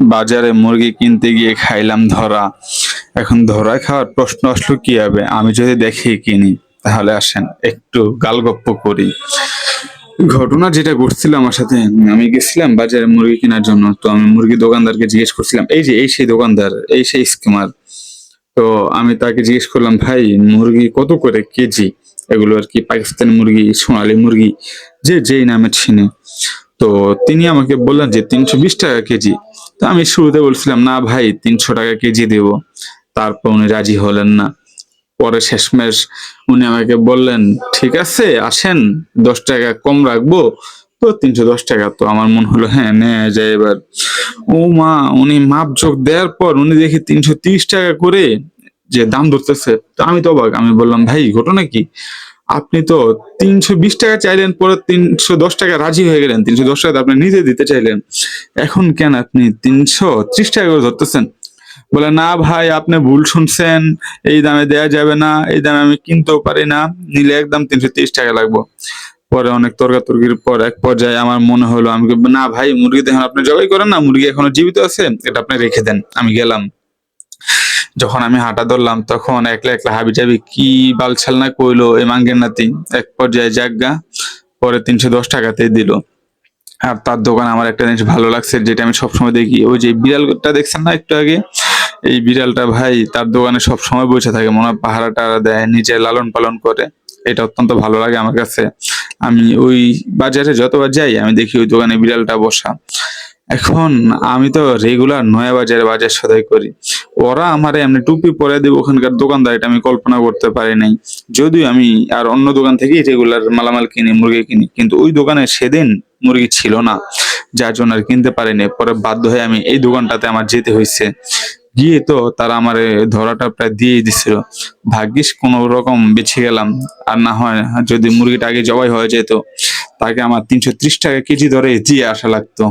বাজারে মুরগি কিনতে গিয়ে খাইলাম ধরা। এখন ধরা খাওয়ার প্রশ্ন আসলো কি হবে আমি যদি দেখি কিনি, তাহলে আসেন, একটু গালগপ্প করি। ঘটনা যেটা ঘটছিল আমার সাথে, আমি গেছিলাম বাজারে মুরগি কেনার জন্য, তো আমি মুরগি দোকানদারকে জিজ্ঞেস করছিলাম, এই যে, এই সেই দোকানদার, এই সেই স্কিমার তো আমি তাকে জিজ্ঞেস করলাম, ভাই, মুরগি কত করে কেজি? এগুলো আর কি, পাকিস্তানি মুরগি, সোনালী মুরগি, যে, যেই নামে চিনে তো তিনি আমাকে বললেন যে, তিনশো বিশ টাকা কেজি। তো আমি শুরুতে বলছিলাম, না ভাই, তিনশো টাকা কেজি দেব। তারপর উনি রাজি হলেন না। পরে শেষমেশ উনি আমাকে বললেন, ঠিক আছে, আসেন, দশ টাকা কম রাখব। তো তিনশো দশ টাকা তো আমার মন হলো হ্যাঁ নেওয়া যায় এবার। ও মা, উনি মাপ যোগ দেওয়ার পর উনি দেখি তিনশো তিরিশ টাকা করে যে দাম ধরতেছে। তো আমি তো অবাক, আমি বললাম, ভাই, ঘটনা কি? আপনি তো তিনশো বিশ টাকা চাইলেন, পরে তিনশো দশ টাকা রাজি হয়ে গেলেন। তিনশো দশ টাকা আপনি নিজে দিতে চাইলেন। এখন কেন আপনি তিনশো ত্রিশ টাকা করে ধরতেছেন? বলে, না ভাই, আপনি ভুল শুনছেন। এই দামে দেয়া যাবে না। এই দামে আমি কিনতেও পারি না। নিলে একদম তিনশো তিরিশ টাকা লাগবো। পরে অনেক তর্কাতর্কির পর এক পর্যায়ে আমার মনে হলো, আমি না ভাই, মুরগি দেখুন আপনি জবাই করেন না। মুরগি এখনও জীবিত আছে। এটা আপনি রেখে দেন। আমি গেলাম। যখন আমি হাঁটা ধরলাম, তখন একলা একলা হাবি যাবি কি বালছাল না কইলো এই মাঙ্গের নাতি। এক পর্যায়ে জাগা পরে তিনশো দশ টাকাতেই দিল। আর তার দোকান আমার একটা জিনিস ভালো লাগছে, যেটা আমি সবসময় দেখি। ওই যে বিড়ালটা দেখছেন না একটু আগে? এই বিড়ালটা ভাই, তার দোকানে সব সময় বসে থাকে, মনে হয় পাহারা টাহারা দেয় নিচে লালন পালন করে। এটা অত্যন্ত ভালো লাগে আমার কাছে। আমি ওই বাজারে যতবার যাই, আমি দেখি ওই দোকানে বিড়ালটা বসা। এখন আমি তো রেগুলার নয়া বাজারে বাজার সদাই করি। ওরা আমার এমনি টুপি পরে দেবে, ওখানকার দোকানদার, এটা আমি কল্পনা করতে পারি নাই। যদিও আমি আর অন্য দোকান থেকেই রেগুলার মালামাল কিনি, মুরগি কিনি, কিন্তু ওই দোকানে সেদিন মুরগি ছিল না, যার জন্য আর কিনতে পারিনি। পরে বাধ্য হয়ে আমি এই দোকানটাতে আমার যেতে হয়েছে গিয়ে তো তারা আমার ধরাটা প্রায় দিয়েই দিছিল। ভাগ্যিস কোনো রকম বেঁচে গেলাম। আর না হয় যদি মুরগিটা আগে জবাই হয়ে যেত, তাকে আমার তিনশো ত্রিশ টাকা কেজি ধরে দিয়ে আসা লাগতো।